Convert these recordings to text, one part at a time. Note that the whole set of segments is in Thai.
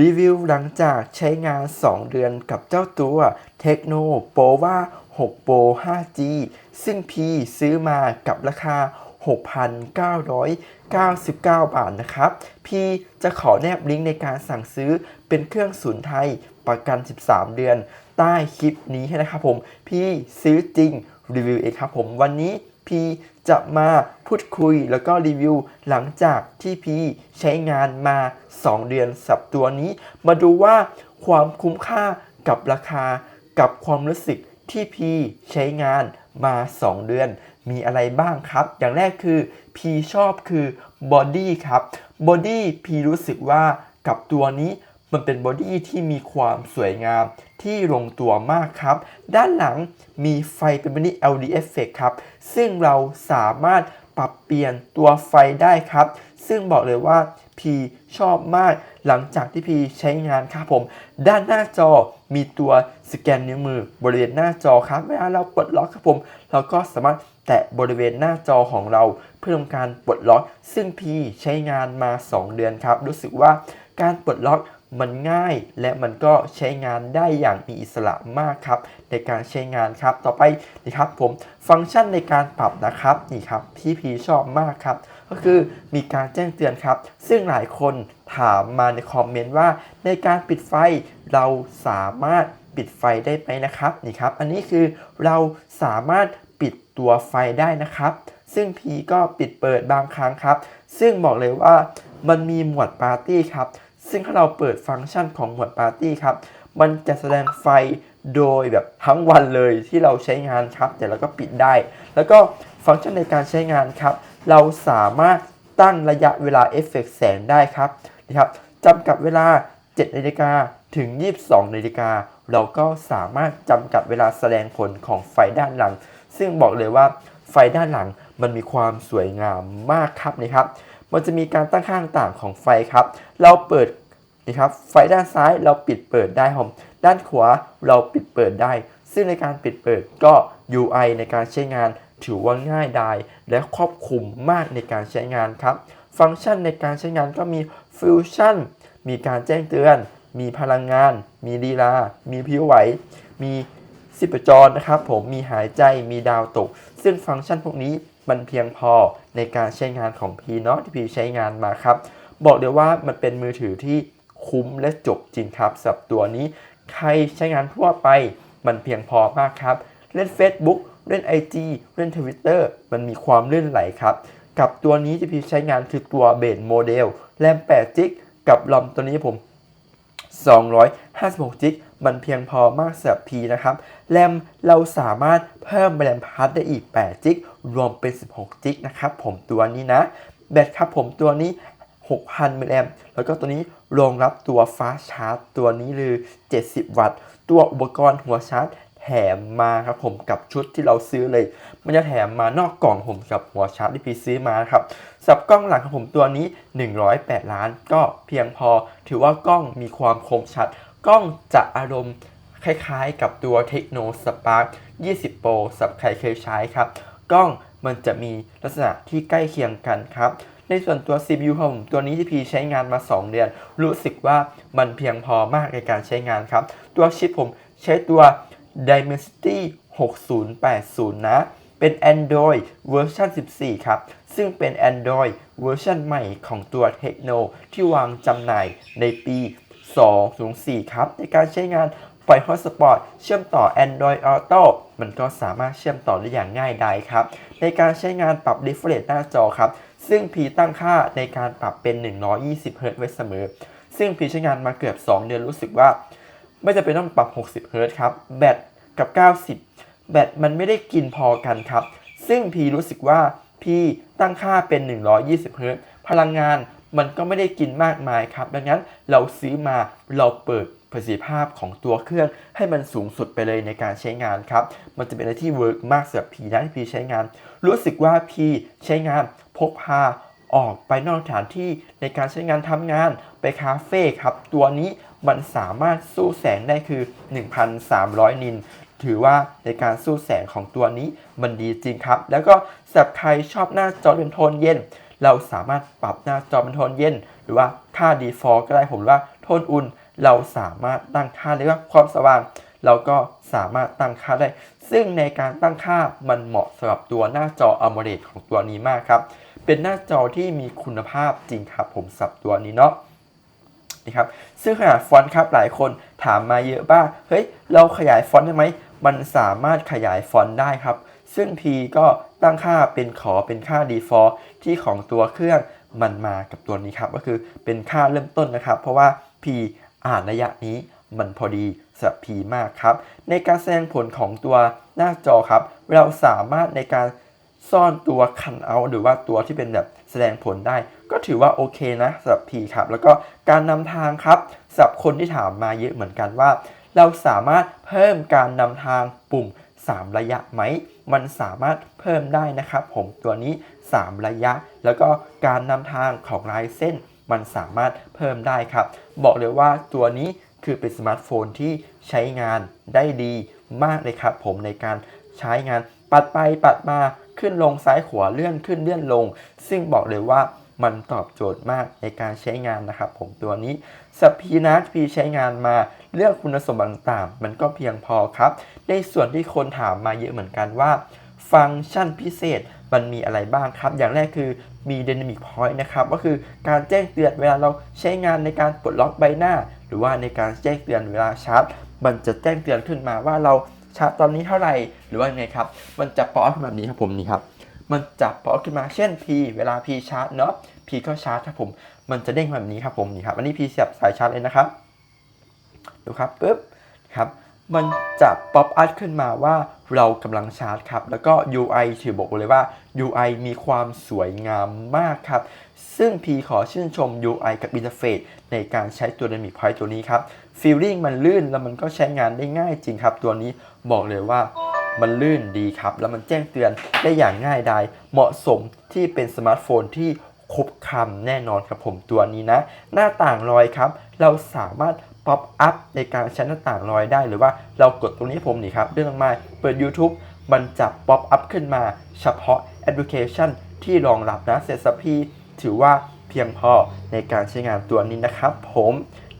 รีวิวหลังจากใช้งาน 2 เดือนกับเจ้าตัว Tecno p o v a 6 Pro 5G ซึ่งพี่ซื้อมากับราคา 6,999 บาทนะครับ พี่จะขอแนบลิงก์ในการสั่งซื้อเป็นเครื่องศูนย์ไทยประกัน 13 เดือน ใต้คลิปนี้ให้นะครับผม พี่ซื้อจริงรีวิวเองครับผมวันนี้ พีจะมาพูดคุยแล้วก็รีวิวหลังจากที่พีใช้งานมา 2 เดือนสับตัวนี้ มาดูว่าความคุ้มค่ากับราคากับความรู้สึกที่พีใช้งานมา 2 เดือน มีอะไรบ้างครับ อย่างแรกคือพีชอบคือบอดี้ครับบอดี้พีรู้สึกว่ากับตัวนี้ มันเป็นบอดี้ที่มีความสวยงามที่ลงตัวมากครับ ด้านหลังมีไฟเป็นมินิ LED effect ครับ ซึ่งเราสามารถปรับเปลี่ยนตัวไฟได้ครับ ซึ่งบอกเลยว่าพีชอบมากหลังจากที่พีใช้งานครับผม ด้านหน้าจอมีตัวสแกนนิ้วมือบริเวณหน้าจอครับเวลาเราปลดล็อกครับผม เราก็สามารถแตะบริเวณหน้าจอของเรา เพื่อทำการปลดล็อก ซึ่งพีใช้งานมา 2 เดือนครับ รู้สึกว่าการปลดล็อก มันง่ายและมันก็ใช้งานได้อย่างมีอิสระมากครับ ในการใช้งานครับ ต่อไปนี่ครับผมฟังก์ชันในการปรับนะครับนี่ครับพี่พีชอบมากครับ ก็คือมีการแจ้งเตือนครับ ซึ่งหลายคนถามมาในคอมเมนต์ว่า ในการปิดไฟเราสามารถปิดไฟได้ไหมนะครับนี่ครับ อันนี้คือเราสามารถปิดตัวไฟได้นะครับ ซึ่งพีก็ปิดเปิดบางครั้งครับ ซึ่งบอกเลยว่ามันมีหมวดปาร์ตี้ครับ ซึ่งถ้าเราเปิดฟังก์ชันของหมวดปาร์ตี้ครับ มันจะแสดงไฟโดยแบบทั้งวันเลยที่เราใช้งานครับ แต่เราก็ปิดได้ แล้วก็ฟังก์ชันในการใช้งานครับ เราสามารถตั้งระยะเวลาเอฟเฟกต์แสงได้ครับนะครับจำกัดเวลา 7 นาฬิกาถึง 22 นาฬิกา เราก็สามารถจำกัดเวลาแสดงผลของไฟด้านหลัง ซึ่งบอกเลยว่าไฟด้านหลังมันมีความสวยงามมากครับนะครับ มันจะมีการตั้งค่าต่างของไฟครับ เราเปิดนะครับไฟด้านซ้ายเราปิดเปิดได้ครับด้านขวาเราปิดเปิดได้ ซึ่งในการปิดเปิดก็ UI ในการใช้งานถือว่าง่ายดายและครอบคลุมมากในการใช้งานครับ ฟังก์ชันในการใช้งานก็มีฟิวชั่นมีการแจ้งเตือน มีพลังงาน มีลีลา มีผิวไหว มีสิบจรนะครับผมมีหายใจมีดาวตก ซึ่งฟังก์ชันพวกนี้ มันเพียงพอในการใช้งานของพีเนาะที่พีใช้งานมาครับ บอกเลยว่ามันเป็นมือถือที่คุ้มและจบจริงครับสำหรับตัวนี้ ใครใช้งานทั่วไป มันเพียงพอมากครับ เล่น Facebook เล่น IG เล่น Twitter มันมีความลื่นไหลครับ กับตัวนี้ที่พีใช้งานคือตัวเบนโมเดลแรม8จิกกับลอมตัวนี้ผม 256จิกมันเพียงพอมากสำหรับ P นะครับ แรมเราสามารถเพิ่มแรมพาร์ทได้อีก8จิก รวมเป็น 16 จิกนะครับผมตัวนี้นะ แบตครับผมตัวนี้ 6,000มิลลิแอมแล้วก็ตัวนี้รองรับตัวฟ้าชาร์จ ตัวนี้เลย 70 วัตต์ ตัวอุปกรณ์หัวชาร์จแถมมาครับผมกับชุดที่เราซื้อเลย มันจะแถมมานอกกล่องผมกับหัวชาร์จที่พี่ซื้อมาครับสับกล้องหลังของผมตัวนี้ 108 ล้าน ก็เพียงพอ ถือว่ากล้องมีความคมชัด กล้องจะอารมณ์คล้ายๆ กับตัว Techno Spark 20 Pro สับใครเคยใช้ครับ กล้องมันจะมีลักษณะที่ใกล้เคียงกันครับ ในส่วนตัว CPU ของผมตัวนี้ที่พีใช้งานมา 2 เดือน รู้สึกว่ามันเพียงพอมากในการใช้งานครับ ตัวชิปผมใช้ตัว Dimensity 6080 นะ เป็น Android เวอร์ชัน14 ครับ ซึ่งเป็น Android เวอร์ชันใหม่ของตัว Techno ที่วางจำหน่ายในปี204ครับ ในการใช้งาน ปล่อย Hotspot เชื่อมต่อ Android Auto มันก็สามารถเชื่อมต่อได้อย่างง่ายดายครับ ในการใช้งานปรับ refresh หน้าจอครับ ซึ่งพีตั้งค่าในการปรับเป็น 120 Hz ไว้เสมอ ซึ่งพีใช้งานมาเกือบ 2 เดือนรู้สึกว่า ไม่จะเป็นต้องปรับ 60 Hz ครับ แบตกับ 90 แบตมันไม่ได้กินพอกันครับ ซึ่งพีรู้สึกว่าพีตั้งค่าเป็น 120 Hz พลังงานมันก็ไม่ได้กินมากมายครับ ดังนั้นเราซื้อมาเราเปิด ประสิทธิภาพของตัวเครื่องให้มันสูงสุดไปเลยในการใช้งานครับ มันจะเป็นอะไรที่เวิร์กมากสำหรับพีนะที่พีใช้งาน รู้สึกว่าพีใช้งานพกพาออกไปนอกสถานที่ในการใช้งานทำงานไปคาเฟ่ครับ ตัวนี้มันสามารถสู้แสงได้คือ 1,300 นิน ถือว่าในการสู้แสงของตัวนี้มันดีจริงครับ แล้วก็สำหรับใครชอบหน้าจอเป็นโทนเย็น เราสามารถปรับหน้าจอเป็นโทนเย็น หรือว่าค่า default ก็ได้ผมว่าโทนอุ่น เราสามารถตั้งค่าได้ว่าความสว่าง เราก็สามารถตั้งค่าได้ ซึ่งในการตั้งค่ามันเหมาะสำหรับตัวหน้าจอ AMOLED ของตัวนี้มากครับ เป็นหน้าจอที่มีคุณภาพจริงครับผมสับตัวนี้เนาะนะครับซึ่งขนาดฟอนต์ครับหลายคนถามมาเยอะบ้างเฮ้ยเราขยายฟอนต์ได้ไหมมันสามารถขยายฟอนต์ได้ครับ ซึ่ง P ก็ตั้งค่าเป็นขอเป็นค่า default ที่ของตัวเครื่องมันมากับตัวนี้ครับ ก็คือเป็นค่าเริ่มต้นนะครับ เพราะว่า P อ่านระยะนี้มันพอดีสำหรับ P มากครับ ในการแสดงผลของตัวหน้าจอครับ เราสามารถในการซ่อนตัวคันเอาหรือว่าตัวที่เป็นแบบแสดงผลได้ ก็ถือว่าโอเคนะสำหรับ P ครับ แล้วก็การนำทางครับสำหรับคนที่ถามมาเยอะเหมือนกันว่า เราสามารถเพิ่มการนำทางปุ่ม 3 ระยะไหม มันสามารถเพิ่มได้นะครับ ผมตัวนี้ 3 ระยะ แล้วก็การนำทางของลายเส้น มันสามารถเพิ่มได้ครับ บอกเลยว่าตัวนี้คือเป็นสมาร์ทโฟนที่ใช้งานได้ดีมากเลยครับผมในการใช้งานปัดไปปัดมาขึ้นลงซ้ายขวาเลื่อนขึ้นเลื่อนลง ซึ่งบอกเลยว่ามันตอบโจทย์มากในการใช้งานนะครับ ผมตัวนี้สปีนะพีใช้งานมาเรื่องคุณสมบัติต่างๆ มันก็เพียงพอครับ ในส่วนที่คนถามมาเยอะเหมือนกันว่า ฟังก์ชันพิเศษ มันมีอะไรบ้างครับ อย่างแรกคือมี Dynamic Point นะครับ ก็คือการแจ้งเตือนเวลาเราใช้งานในการปลดล็อกใบหน้า หรือว่าในการแจ้งเตือนเวลาชาร์จ มันจะแจ้งเตือนขึ้นมาว่าเราชาร์จตอนนี้เท่าไหร่ หรือว่าไงครับ มันจะป๊อปขึ้นแบบนี้ครับผมนี่ครับ มันจะป๊อปขึ้นมา เช่น P เวลา P ชาร์จเนาะ P ก็ชาร์จครับผม มันจะเด้งแบบนี้ครับผมนี่ครับ อันนี้ P เสียบสายชาร์จเลยนะครับ ดูครับปุ๊บครับ มันจะป๊อปอัพขึ้นมาว่าเรากำลังชาร์จครับ แล้วก็ UI ถือบอกเลยว่า UI มีความสวยงามมากครับ ซึ่ง P ขอชื่นชม UI กับ Interface ในการใช้ตัว Dynamic Point ตัวนี้ครับ Feeling มันลื่นแล้วมันก็ใช้งานได้ง่ายจริงครับ ตัวนี้บอกเลยว่ามันลื่นดีครับ แล้วมันแจ้งเตือนได้อย่างง่ายดายเหมาะสมที่เป็นสมาร์ทโฟนที่ครบครันแน่นอนครับผมตัวนี้นะ หน้าต่างรอยครับ เราสามารถ ป๊อปอัพในการใช้หน้าต่างลอยได้ หรือว่าเรากดตรงนี้ผมนี่ครับเลื่อนลงมาเปิด YouTube มันจะป๊อปอัพขึ้นมา เฉพาะแอปพลิเคชันที่รองรับนะเซสพีถือว่าเพียงพอในการใช้งานตัวนี้นะครับ ผม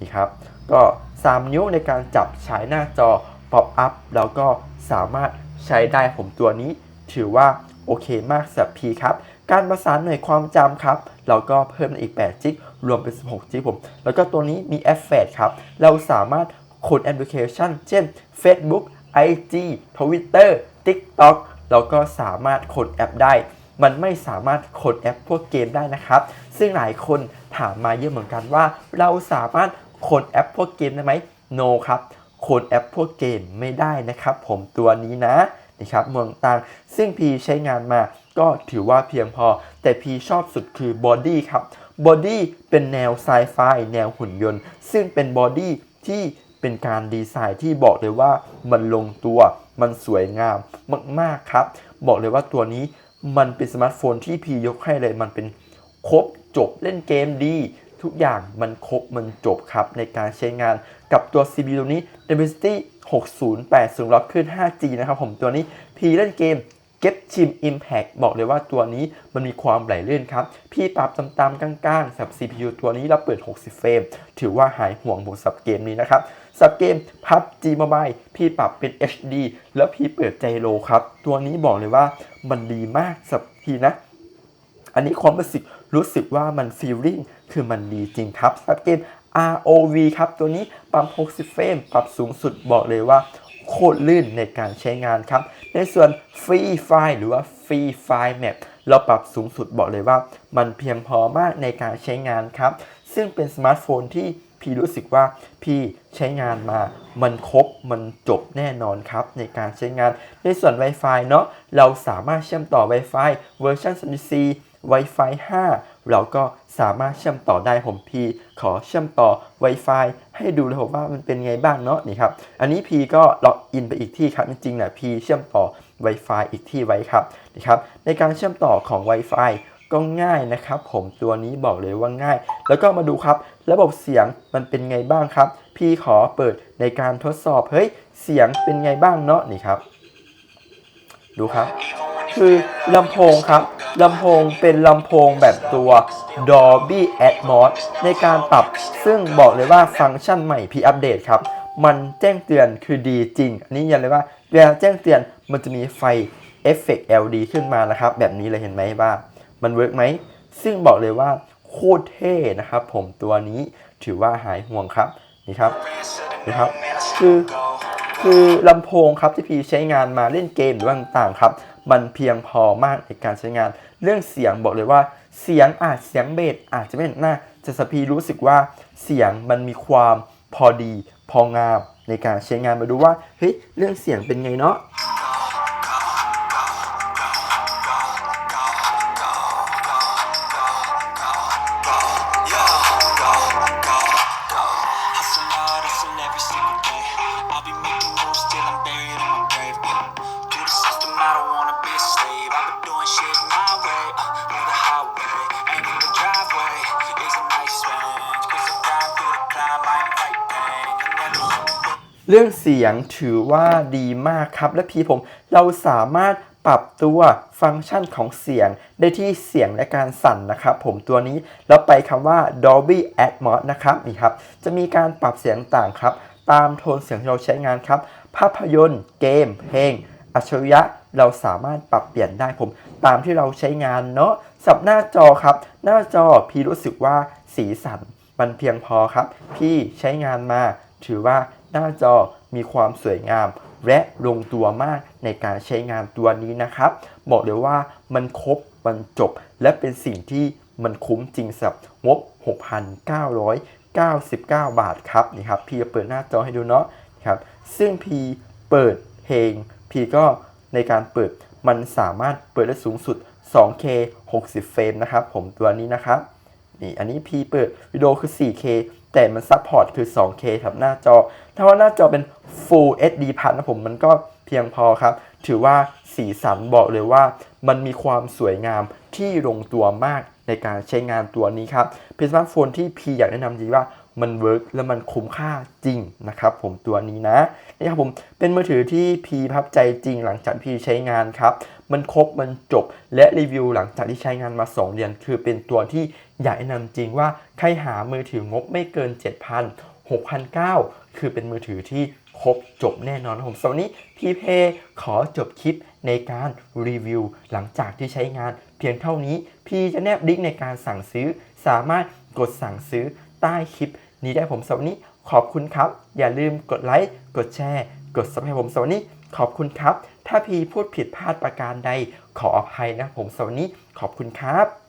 นี่ครับ ก็ 3 นิ้วในการจับฉายหน้าจอป๊อปอัพแล้วก็สามารถใช้ได้ผมตัวนี้ ถือว่าโอเคมากสำหรับ P ครับ การประสานหน่วยความจำครับ เราก็เพิ่มอีก8จิก รวมเป็น 16 จิกผม แล้วก็ตัวนี้มีแอปแฟดครับ เราสามารถโค้ดแอปพลิเคชัน เช่น Facebook IG Twitter TikTok เราก็สามารถโค้ดแอปได้ มันไม่สามารถโค้ดแอปพวกเกมได้นะครับ ซึ่งหลายคนถามมาเยอะเหมือนกันว่า เราสามารถโค้ดแอปพวกเกมได้ไหม No ครับโค้ดแอปพวกเกมไม่ได้นะครับ ผมตัวนี้นะนะครับเมืองต่างซึ่ง P ใช้งานมาก็ถือว่าเพียงพอ แต่ P ชอบสุดคือบอดี้ครับ บอดี้เป็นแนวไซไฟแนวหุ่นยนต์ ซึ่งเป็นบอดี้ที่เป็นการดีไซน์ที่บอกเลยว่ามันลงตัว มันสวยงามมากๆครับ บอกเลยว่าตัวนี้มันเป็นสมาร์ทโฟนที่ P ยกให้เลยมันเป็นครบจบเล่นเกมดี ทุกอย่างมันครบมันจบครับ ในการใช้งานกับตัว CPU ตัวนี้ Dimensity 6080ล็อกขึ้น 5G นะครับผมตัวนี้ P เล่นเกม Get Chim Impact บอกเลยว่าตัวนี้มันมีความไหลลื่นครับ พี่ปรับตามๆกลางๆสำหรับ CPU ตัวนี้เราเปิด 60 เฟรม ถือว่าหายห่วงผมสับเกมนี้นะครับ สับเกม PUBG Mobile พี่ปรับเป็น HD แล้วพี่เปิดใจโลครับ ตัวนี้บอกเลยว่ามันดีมากสับพี่นะ อันนี้ความรู้สึกรู้สึกว่ามันฟีลลิ่งคือมันดีจริงครับสับเกม ROV ครับ ตัวนี้ปรับ 60 เฟรม ปรับสูงสุดบอกเลยว่า โคตรลื่นในการใช้งานครับ ในส่วนฟรีไฟล์หรือว่าฟรีไฟล์แมปเราปรับสูงสุดบอกเลยว่า มันเพียงพอมากในการใช้งานครับ ซึ่งเป็นสมาร์ทโฟนที่พี่รู้สึกว่าพี่ใช้งานมา มันครบ มันจบแน่นอนครับ ในการใช้งาน ในส่วน Wi-Fi เนาะ เราสามารถเชื่อมต่อ Wi-Fi เวอร์ชัน34 Wi-Fi 5 เราก็สามารถเชื่อมต่อได้ผมพีขอเชื่อมต่อ Wi-Fi ให้ดูเลยผมว่ามันเป็นไงบ้างเนาะนี่ครับอันนี้พีก็ล็อกอินไปอีกที่ครับจริงๆนะพีเชื่อมต่อ Wi-Fi อีกที่ไว้ครับนี่ครับในการเชื่อมต่อของ Wi-Fi ก็ง่ายนะครับ ผมตัวนี้บอกเลยว่าง่าย แล้วก็มาดูครับ ระบบเสียงมันเป็นไงบ้างครับ พี่ขอเปิดในการทดสอบเฮ้ยเสียงเป็นไงบ้างเนาะนี่ครับ ดูครับ คือลำโพงครับลำโพงเป็นลำโพงแบบตัว Dolby Atmos ในการปรับซึ่งบอกเลยว่าฟังก์ชันใหม่พี่อัปเดตครับ มันแจ้งเตือนคือดีจริง อันนี้ยันเลยว่าเวลาแจ้งเตือนมันจะมีไฟเอฟเฟกต์ LED ขึ้นมานะครับ แบบนี้เลยเห็นไหมว่ามันเวิร์กไหม ซึ่งบอกเลยว่าโคตรเท่นะครับผมตัวนี้ถือว่าหายห่วงครับ นี่ครับนี่ครับ คือคือลำโพงครับที่พี่ใช้งานมาเล่นเกมหรือว่าต่างๆครับ มันเพียงพอมากในการใช้งาน เรื่องเสียงบอกเลยว่า เสียงอาจเสียงเบสอาจจะไม่หน้าจะสพีรู้สึกว่าเสียงมันมีความพอดี พองามในการใช้งานมาดูว่าเฮ้ยเรื่องเสียงเป็นไงเนาะ เรื่องเสียงถือว่าดีมากครับ และพี่ผมเราสามารถปรับตัวฟังก์ชันของเสียงได้ที่เสียงและการสั่นนะครับ ผมตัวนี้แล้วไปคำว่า Dolby Atmos นะครับนี่ครับ จะมีการปรับเสียงต่างครับ ตามโทนเสียงที่เราใช้งานครับ ภาพยนตร์ เกม เพลง อัจฉริยะ เราสามารถปรับเปลี่ยนได้ผม ตามที่เราใช้งานเนาะสับหน้าจอครับ หน้าจอพี่รู้สึกว่าสีสันมันเพียงพอครับ พี่ใช้งานมาถือว่า หน้าจอมีความสวยงาม และลงตัวมากในการใช้งานตัวนี้นะครับ บอกเลยว่ามันครบมันจบ และเป็นสิ่งที่มันคุ้มจริงสำหรับงบ 6,999 บาทครับนี่ครับพี่จะเปิดหน้าจอให้ดูเนาะครับซึ่งพี่เปิดเพลงพี่ก็ในการเปิดมันสามารถเปิดได้สูงสุด 2K 60 เฟรมนะครับ ผมตัวนี้นะครับนี่อันนี้พี่เปิดวิดีโอคือ 4K แต่มันซัพพอร์ตคือ 2K ครับหน้าจอ ถ้าว่าหน้าจอเป็น Full HD พันนะผมมันก็เพียงพอครับ ถือว่าสีสันบอกเลยว่า มันมีความสวยงามที่ลงตัวมากในการใช้งานตัวนี้ครับเป็นสมาร์ทโฟนที่พีอยากแนะนำจริงว่า มันเวิร์กและมันคุ้มค่าจริงนะครับผมตัวนี้นะนี่ครับผมเป็นมือถือที่พีพับใจจริงหลังจากพีใช้งานครับ มันครบมันจบและรีวิวหลังจากที่ใช้งานมา 2 เดือน คือเป็นตัวที่อยากแนะนำจริงว่าใครหามือถืองบไม่เกิน 7,000 6,900คือเป็นมือถือที่ครบจบแน่นอนครับผมสำหรับนนี้พีเพขอจบคลิปในการรีวิว หลังจากที่ใช้งานเพียงเท่านี้ พี่จะแนบลิงก์ในการสั่งซื้อ สามารถกดสั่งซื้อ ใต้คลิป นี้ได้ผมสำหรับวันนี้ขอบคุณครับ อย่าลืมกดไลค์กดแชร์ กดซับให้ผมสำหรับวันนี้ขอบคุณครับ ถ้าพีพูดผิดพลาดประการใดขออภัยนะผมสำหรับวันนี้ขอบคุณครับ